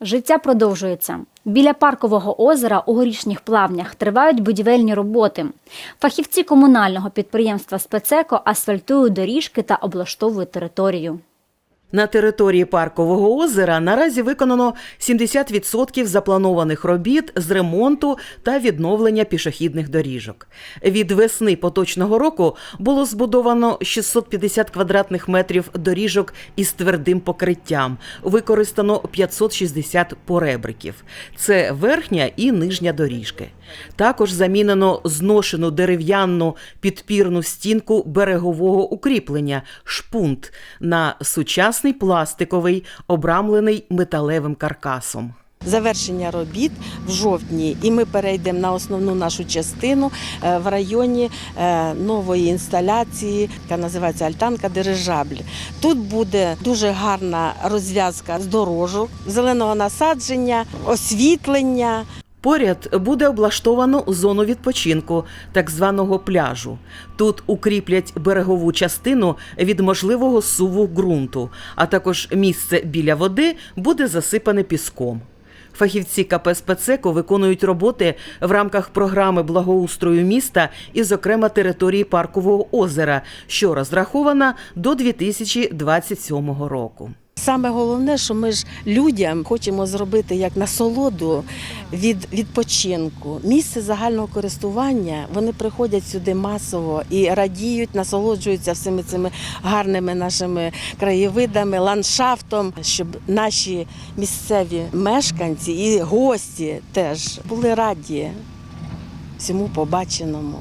Життя продовжується. Біля паркового озера у горішніх плавнях тривають будівельні роботи. Фахівці комунального підприємства «Спецеко» асфальтують доріжки та облаштовують територію. На території паркового озера наразі виконано 70% запланованих робіт з ремонту та відновлення пішохідних доріжок. Від весни поточного року було збудовано 650 квадратних метрів доріжок із твердим покриттям. Використано 560 поребриків. Це верхня і нижня доріжки. Також замінено зношену дерев'яну підпірну стінку берегового укріплення шпунт на сучасний пластиковий, обрамлений металевим каркасом. Завершення робіт в жовтні, і ми перейдемо на основну нашу частину е, в районі е, нової інсталяції, яка називається Альтанка Дирижабль. Тут буде дуже гарна розв'язка з дорожок, зеленого насадження, освітлення. Поряд буде облаштовано зону відпочинку, так званого пляжу. Тут укріплять берегову частину від можливого суву ґрунту, а також місце біля води буде засипане піском. Фахівці КП «Спецеко» виконують роботи в рамках програми благоустрою міста і, зокрема, території паркового озера, що розрахована до 2027 року. Саме головне, що ми ж людям хочемо зробити як насолоду від відпочинку. Місце загального користування вони приходять сюди масово і радіють, насолоджуються всіми цими гарними нашими краєвидами, ландшафтом, щоб наші місцеві мешканці і гості теж були раді всьому побаченому.